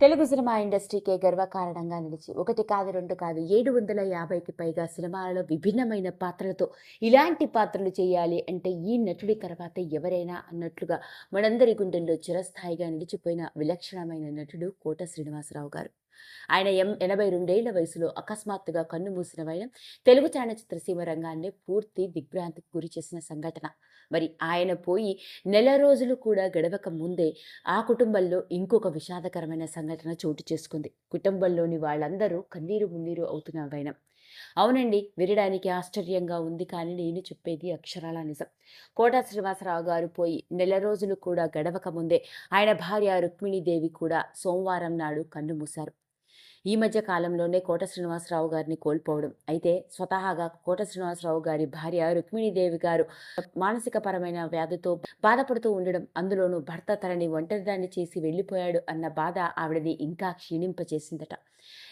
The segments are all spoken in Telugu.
తెలుగు సినిమా ఇండస్ట్రీకే గర్వకారణంగా నిలిచి ఒకటి కాదు రెండు కాదు ఏడు వందల యాభైకి పైగా సినిమాలలో విభిన్నమైన పాత్రలతో ఇలాంటి పాత్రలు చేయాలి అంటే ఈ నటుడి తర్వాత ఎవరైనా అన్నట్లుగా మనందరి గుండెల్లో చిరస్థాయిగా నిలిచిపోయిన విలక్షణమైన నటుడు కోట శ్రీనివాసరావు గారు. ఆయన ఎం ఎనభై రెండేళ్ళ వయసులో అకస్మాత్తుగా కన్ను మూసిన వైనం తెలుగు చలనచిత్ర సీమ రంగాన్ని పూర్తి దిగ్భ్రాంతికి గురి చేసిన సంఘటన. మరి ఆయన పోయి నెల రోజులు కూడా గడవక ముందే ఆ కుటుంబంలో ఇంకొక విషాదకరమైన సంఘటన చోటు చేసుకుంది. కుటుంబంలోని వాళ్ళందరూ కన్నీరు మున్నీరు అవుతున్న వైనం అవునండి వినడానికి ఆశ్చర్యంగా ఉంది కానీ నేను చెప్పేది అక్షరాల నిజం. కోట శ్రీనివాసరావు గారు పోయి నెల రోజులు కూడా గడవక ముందే ఆయన భార్య రుక్మిణీదేవి కూడా సోమవారం నాడు కన్ను మూశారు. ఈ మధ్య కాలంలోనే కోట శ్రీనివాసరావు గారిని కోల్పోవడం. అయితే స్వతహాగా కోట శ్రీనివాసరావు గారి భార్య రుక్మిణీదేవి గారు మానసిక పరమైన వ్యాధితో బాధపడుతూ ఉండడం అందులోనూ భర్త తనని ఒంటరిదాన్ని చేసి వెళ్ళిపోయాడు అన్న బాధ ఆవిడని ఇంకా క్షీణింపచేసిందట.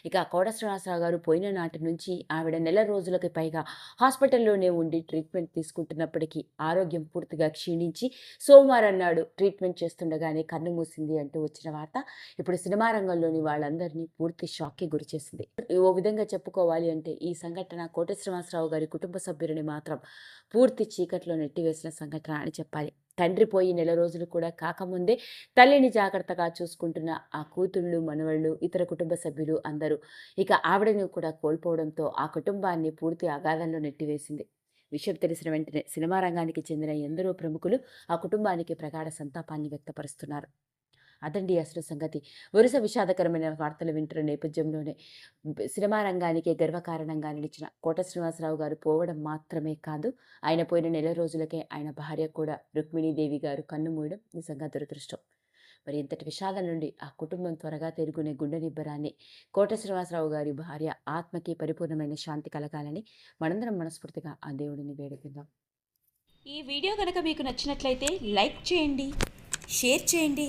ఇక కోట శ్రీనివాసరావు గారు పోయిన నాటి నుంచి ఆవిడ నెల రోజులకి పైగా హాస్పిటల్లోనే ఉండి ట్రీట్మెంట్ తీసుకుంటున్నప్పటికీ ఆరోగ్యం పూర్తిగా క్షీణించి సోమవారం నాడు ట్రీట్మెంట్ చేస్తుండగానే కన్ను మూసింది అంటూ వచ్చిన వార్త. ఇప్పుడు సినిమా రంగంలోని వాళ్ళందరినీ పూర్తి షాక్కి గురిచేసింది. ఓ విధంగా చెప్పుకోవాలి అంటే ఈ సంఘటన కోట శ్రీనివాసరావు గారి కుటుంబ సభ్యులని మాత్రం పూర్తి చీకట్లో నెట్టివేసిన సంఘటన అని చెప్పాలి. తండ్రి పోయి నెల రోజులు కూడా కాకముందే తల్లిని జాగ్రత్తగా చూసుకుంటున్న ఆ కూతుళ్ళు మనవళ్ళు ఇతర కుటుంబ సభ్యులు అందరూ ఇక ఆవిడని కూడా కోల్పోవడంతో ఆ కుటుంబాన్ని పూర్తి అగాధంలో నెట్టివేసింది. విషయం తెలిసిన వెంటనే సినిమా రంగానికి చెందిన ఎందరో ప్రముఖులు ఆ కుటుంబానికి ప్రగాఢ సంతాపాన్ని వ్యక్తపరుస్తున్నారు. అదండి అసలు సంగతి. వరుస విషాదకరమైన వార్తలు వింటున్న నేపథ్యంలోనే సినిమా రంగానికి గర్వకారణంగా నిలిచిన కోట శ్రీనివాసరావు గారు పోవడం మాత్రమే కాదు ఆయన పోయిన నెల రోజులకే ఆయన భార్య కూడా రుక్మిణీదేవి గారు కన్ను మూయడం నిజంగా దురదృష్టం. మరి ఇంతటి విషాదం నుండి ఆ కుటుంబం త్వరగా తిరుగునే గుండె నిబ్బరాన్ని కోట శ్రీనివాసరావు గారి భార్య ఆత్మకి పరిపూర్ణమైన శాంతి కలగాలని మనందరం మనస్ఫూర్తిగా ఆ దేవుడిని వేడుకుందాం. ఈ వీడియో కనుక మీకు నచ్చినట్లయితే లైక్ చేయండి షేర్ చేయండి.